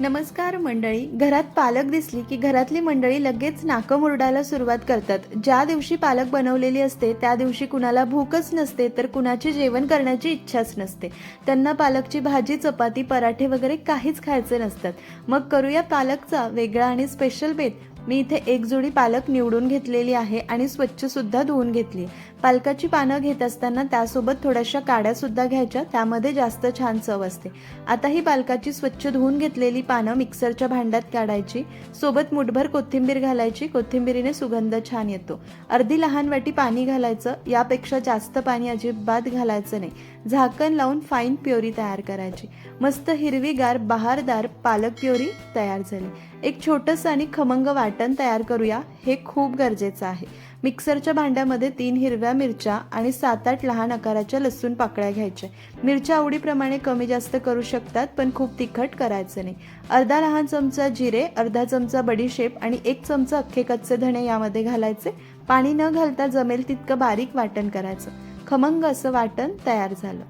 नमस्कार मंडळी. घरात पालक दिसली की घरातली मंडळी लगेच नाकं मुरडायला सुरुवात करतात. ज्या दिवशी पालक बनवलेली असते त्या दिवशी कुणाला भूकच नसते तर कुणाची जेवण करण्याची इच्छाच नसते. त्यांना पालकची भाजी चपाती पराठे वगैरे काहीच खायचे नसतात. मग करूया पालकचा वेगळा आणि स्पेशल बेत. मी इथे एक जोडी पालक निवडून घेतलेली आहे आणि स्वच्छसुद्धा धुवून घेतली पालकाची पानं घेत असताना त्यासोबत थोड्याशा काड्या सुद्धा घ्यायच्या त्यामध्ये जास्त छान चव असते. आता ही पालकाची स्वच्छ धुवून घेतलेली पानं मिक्सरच्या भांड्यात काढायची सोबत मुठभर कोथिंबीर घालायची कोथिंबीरीने सुगंध छान येतो. अर्धी लहान वाटी पाणी घालायचं यापेक्षा जास्त पाणी अजिबात घालायचं नाही. झाकण लावून फाईन प्युरी तयार करायची. मस्त हिरवीगार बहारदार पालक प्युरी तयार झाली. एक छोटंसं आणि खमंग वाटण तयार करूया हे खूप गरजेचं आहे. मिक्सरच्या भांड्यामध्ये तीन हिरव्या मिरच्या आणि सात आठ लहान आकाराच्या लसूण पाकळ्या घ्यायच्या. मिरच्या आवडीप्रमाणे कमी जास्त करू शकतात पण खूप तिखट करायचं नाही. अर्धा लहान चमचा जिरे अर्धा चमचा बडीशेप आणि एक चमचा अख्खे कच्चे धणे यामध्ये घालायचे. पाणी न घालता जमेल तितकं बारीक वाटण करायचं. खमंग असं वाटण तयार झालं.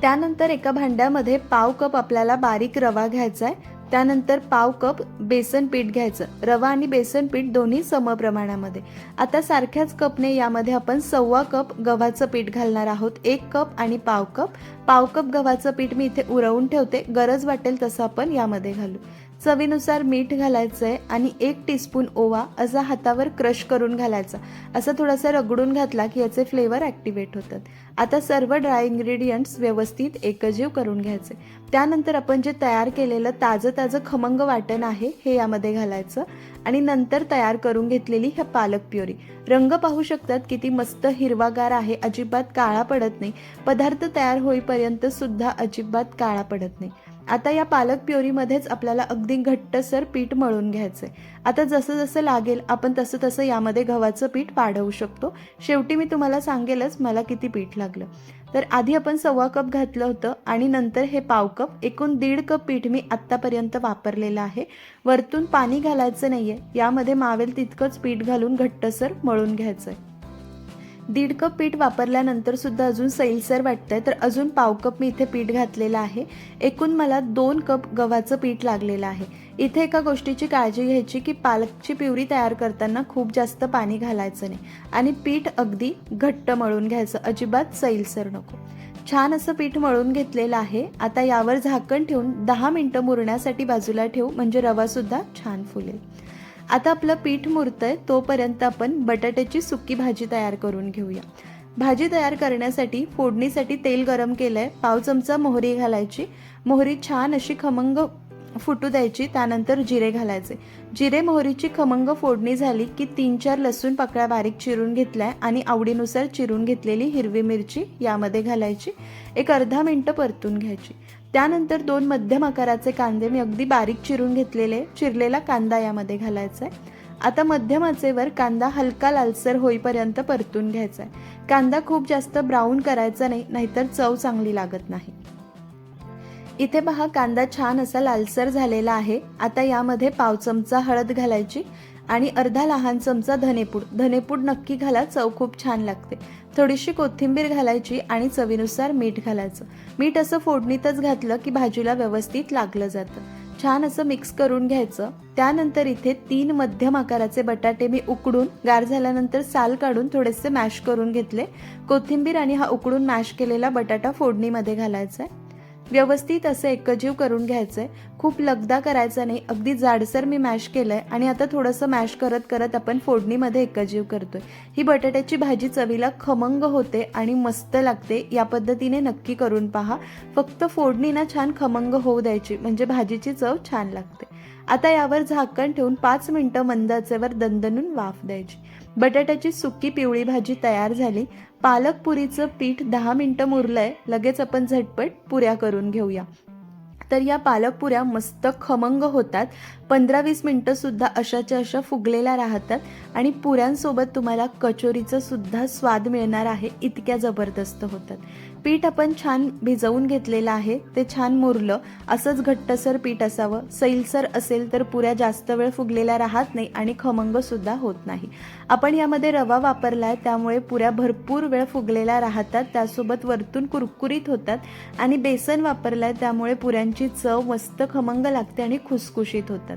त्यानंतर एका भांड्यामध्ये पाव कप आपल्याला बारीक रवा घ्यायचा आहे त्यानंतर पाव कप बेसन पीठ घ्यायचं. रवा आणि बेसन पीठ दोन्ही समप्रमाणामध्ये आता सारख्याच कपने यामध्ये आपण सव्वा कप गव्हाचं पीठ घालणार आहोत. एक कप आणि पाव कप. पाव कप गव्हाचं पीठ मी इथे उरवून ठेवते. गरज वाटेल तसं आपण यामध्ये घालू. चवीनुसार मीठ घालायचं आहे आणि एक टीस्पून ओवा असा हातावर क्रश करून घालायचा. असा थोडासा रगडून घातला की याचे फ्लेवर ॲक्टिवेट होतात. आता सर्व ड्राय इन्ग्रेडियंट्स व्यवस्थित एकजीव करून घ्यायचे. त्यानंतर आपण जे तयार केलेलं ताजं ताजं खमंग वाटण आहे हे यामध्ये घालायचं. आणि नंतर तयार करून घेतलेली ह्या पालक प्युरी. रंग पाहू शकतात किती मस्त हिरवागार आहे अजिबात काळा पडत नाही. पदार्थ तयार होईपर्यंत सुद्धा अजिबात काळा पडत नाही. आता या पालक प्युरीमध्येच आपल्याला अगदी घट्टसर पीठ मळून घ्यायचं आहे आता जसं जसं लागेल आपण तसं तसं यामध्ये गव्हाचं पीठ वाढवू शकतो. शेवटी मी तुम्हाला सांगेलच मला किती पीठ लागलं. तर आधी आपण सव्वा कप घातलं होतं आणि नंतर हे पाव कप एकूण दीड कप पीठ मी आत्तापर्यंत वापरलेलं आहे. वरतून पाणी घालायचं नाही आहे यामध्ये मावेल तितकंच पीठ घालून घट्टसर मळून घ्यायचं आहे दीड कप पीठ वापरल्यानंतर सुद्धा अजून सैलसर वाटतंय. तर अजून पाव कप मी इथे पीठ घातलेलं आहे. एकूण मला दोन कप गव्हाचं पीठ लागलेलं आहे. इथे एका गोष्टीची काळजी घ्यायची की पालकची पिवरी तयार करताना खूप जास्त पाणी घालायचं नाही आणि पीठ अगदी घट्ट मळून घ्यायचं. अजिबात सैलसर नको. छान असं पीठ मळून घेतलेलं आहे. आता यावर झाकण ठेवून दहा मिनटं मुरण्यासाठी बाजूला ठेवू. म्हणजे रवासुद्धा छान फुलेल. आता आपलं पीठ मुरतं आहे तोपर्यंत आपण बटाट्याची सुकी भाजी तयार करून घेऊया. भाजी तयार करण्यासाठी फोडणीसाठी तेल गरम केलंय पाव चमचा मोहरी घालायची. मोहरी छान अशी खमंग फुटू द्यायची त्यानंतर जिरे घालायचे. जिरे मोहरीची खमंग फोडणी झाली की तीन चार लसूण पाकळ्या बारीक चिरून घेतलाय आणि आवडीनुसार चिरून घेतलेली हिरवी मिरची यामध्ये घालायची. एक अर्धा मिनटं परतून घ्यायची. त्यानंतर दोन मध्यम आकाराचे कांदे मी अगदी बारीक चिरून घेतलेले चिरलेला कांदा यामध्ये घालायचा आहे. आता मध्यम आचेवर कांदा हलका लालसर होईपर्यंत परतून घ्यायचा आहे. कांदा खूप जास्त ब्राऊन करायचा नाही नाहीतर चव चांगली लागत नाही. इथे पहा कांदा छान असा लालसर झालेला आहे. आता यामध्ये पाव चमचा हळद घालायची. आणि अर्धा लहान चमचा धनेपूड. धनेपूड नक्की घाला चव खूप छान लागते. थोडीशी कोथिंबीर घालायची आणि चवीनुसार मीठ घालायचं. मीठ असं फोडणीतच घातलं की भाजीला व्यवस्थित लागलं जातं. छान असं मिक्स करून घ्यायचं. त्यानंतर इथे तीन मध्यम आकाराचे बटाटे मी उकडून गार झाल्यानंतर साल काढून थोडेसे मॅश करून घेतले. कोथिंबीर आणि हा उकडून मॅश केलेला बटाटा फोडणीमध्ये घालायचा आहे. व्यवस्थित असं एकजीव करून घ्यायचंय. खूप लगदा करायचा नाही. अगदी जाडसर मी मॅश केलंय आणि आता थोडंसं मॅश करत करत आपण फोडणीमध्ये एकजीव करतोय. ही बटाट्याची भाजी चवीला खमंग होते आणि मस्त लागते. या पद्धतीने नक्की करून पहा. फक्त फोडणी ना छान खमंग होऊ द्यायची. म्हणजे भाजीची चव छान लागते. आता यावर झाकण ठेवून पाच मिनटं मंदाचेवर दणदणून वाफ द्यायची. बटाट्याची सुकी पिवळी भाजी तयार झाली. पालक पुरीचं पीठ दहा मिनटं मुरलंय. लगेच आपण झटपट पुऱ्या करून घेऊया. तर या पालक पुऱ्या मस्त खमंग होतात. पंधरा वीस मिनटं सुद्धा अशाच्या अशा फुगलेल्या राहतात आणि पुऱ्यांसोबत तुम्हाला कचोरीचा सुद्धा स्वाद मिळणार आहे इतक्या जबरदस्त होतात. पीठ आपण छान भिजवून घेतलेलं आहे ते छान मुरलं असंच घट्टसर पीठ असावं. सैलसर असेल तर पुऱ्या जास्त वेळ फुगलेल्या राहत नाही आणि खमंग सुद्धा होत नाही. आपण यामध्ये रवा वापरलाय त्यामुळे पुऱ्या भरपूर वेळ फुगलेल्या राहतात त्यासोबत वरतून कुरकुरीत होतात आणि बेसन वापरलाय त्यामुळे पुऱ्यांची चव मस्त खमंग लागते आणि खुसखुशीत होतात.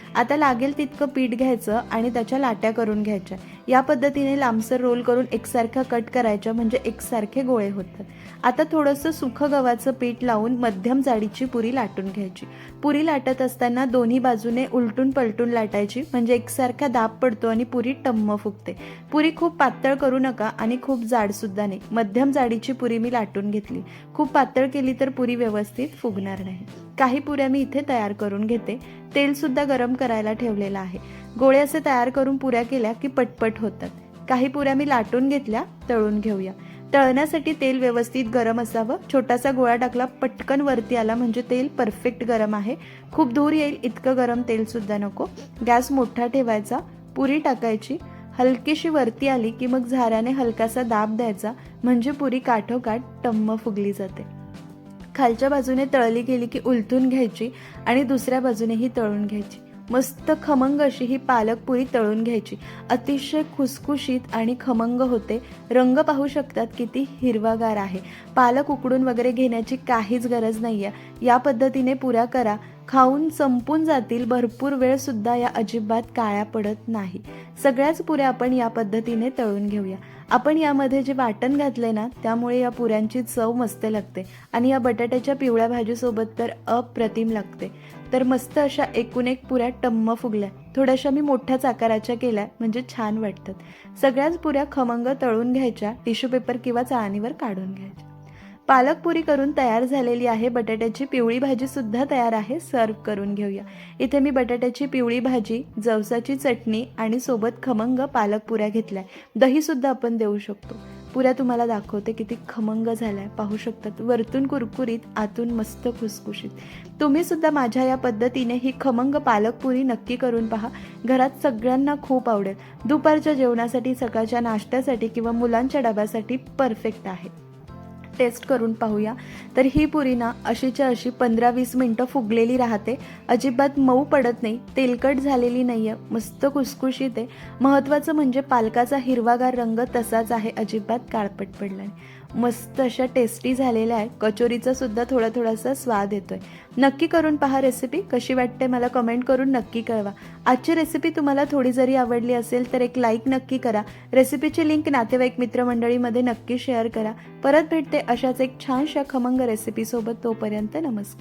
आता लागेल तितकं पीठ घ्यायचं आणि त्याच्या लाट्या करून घ्यायच्या. या पद्धतीने लांबसर रोल करून एकसारखा कट करायच्या म्हणजे एकसारखे गोळे होतात. आता थोडंसं सुखं गव्हाचं पीठ लावून मध्यम जाडीची पुरी लाटून घ्यायची. पुरी लाटत असताना दोन्ही बाजूने उलटून पलटून लाटायची म्हणजे एकसारखा दाब पडतो आणि पुरी टम्म फुगते. पुरी खूप पातळ करू नका आणि खूप जाडसुद्धा नाही. मध्यम जाडीची पुरी मी लाटून घेतली. खूप पातळ केली तर पुरी व्यवस्थित फुगणार नाही. काही पुऱ्या मी इथे तयार करून घेते. तेलसुद्धा गरम करायला ठेवलेलं आहे. गोळे असे तयार करून पुऱ्या केल्या की पटपट होतात. काही पुऱ्या मी लाटून घेतल्या तळून घेऊया. तळण्यासाठी तेल व्यवस्थित गरम असावं. छोटासा गोळा टाकला पटकन वरती आला म्हणजे तेल परफेक्ट गरम आहे. खूप दूर येईल इतकं गरम तेलसुद्धा नको. गॅस मोठा ठेवायचा पुरी टाकायची. हलकीशी वरती आली की मग झाऱ्याने हलकासा दाब द्यायचा म्हणजे पुरी काठोकाठ टम्म फुगली जाते. खालच्या बाजूने तळली गेली की उलथून घ्यायची आणि दुसऱ्या बाजूनेही तळून घ्यायची. मस्त खमंग अशी ही पालक पुरी तळून घ्यायची. अतिशय खुसखुशीत आणि खमंग होते. रंग पाहू शकतात किती हिरवागार आहे. पालक उकडून वगैरे घेण्याची काहीच गरज नाही आहे या पद्धतीने पुऱ्या करा. खाऊन संपून जातील. भरपूर वेळ सुद्धा या अजिबात काळ्या पडत नाही. सगळ्याच पुऱ्या आपण या पद्धतीने तळून घेऊया. आपण यामध्ये जे वाटण घातले ना त्यामुळे या पुऱ्यांची चव मस्त लागते. आणि या बटाट्याच्या पिवळ्या भाजीसोबत तर अप्रतिम लागते. तर मस्त अशा एकूण एक पुऱ्या टम्म फुगल्या. थोड्याशा मी मोठ्याच आकाराच्या केल्या म्हणजे छान वाटतात. सगळ्याच पुऱ्या खमंग तळून घ्यायच्या टिश्यू पेपर किंवा चाळणीवर काढून घ्यायच्या. पालक पुरी करून तयार झालेली आहे. बटाट्याची पिवळी भाजी सुद्धा तयार आहे. सर्व करून घेऊया. इथे मी बटाट्याची पिवळी भाजी जवसाची चटणी आणि सोबत खमंग पालक पुऱ्या घेतल्या. दही सुद्धा आपण देऊ शकतो. पुऱ्या तुम्हाला दाखवते किती खमंग झालाय. पाहू शकतात. वरतून कुरकुरीत आतून मस्त खुसखुशीत. तुम्ही सुद्धा माझ्या या पद्धतीने ही खमंग पालक पुरी नक्की करून पहा. घरात सगळ्यांना खूप आवडेल. दुपारच्या जेवणासाठी सकाळच्या नाश्त्यासाठी किंवा मुलांच्या डब्यासाठी परफेक्ट आहे. टेस्ट करून पाहूया. तर ही पुरी ना अशीच्या अशी पंधरा वीस मिनटं फुगलेली राहते. अजिबात मऊ पडत नाही तेलकट झालेली नाही आहे मस्त कुसकुशीत आहे. महत्त्वाचं म्हणजे पालकाचा हिरवागार रंग तसाच आहे अजिबात काळपट पडला नाही. मस्त अशा टेस्टी झालेल्या आहे कचोरीचा सुद्धा थोडा थोडासा स्वाद येतोय. नक्की करून पहा रेसिपी कशी वाटते मला कमेंट करून नक्की कळवा. आजची रेसिपी तुम्हाला थोडी जरी आवडली असेल तर एक लाईक नक्की करा. रेसिपीची लिंक नातेवाईक मित्रमंडळीमध्ये नक्की शेअर करा. परत भेटते अशाच एक छानशा खमंग रेसिपीसोबत तोपर्यंत नमस्कार.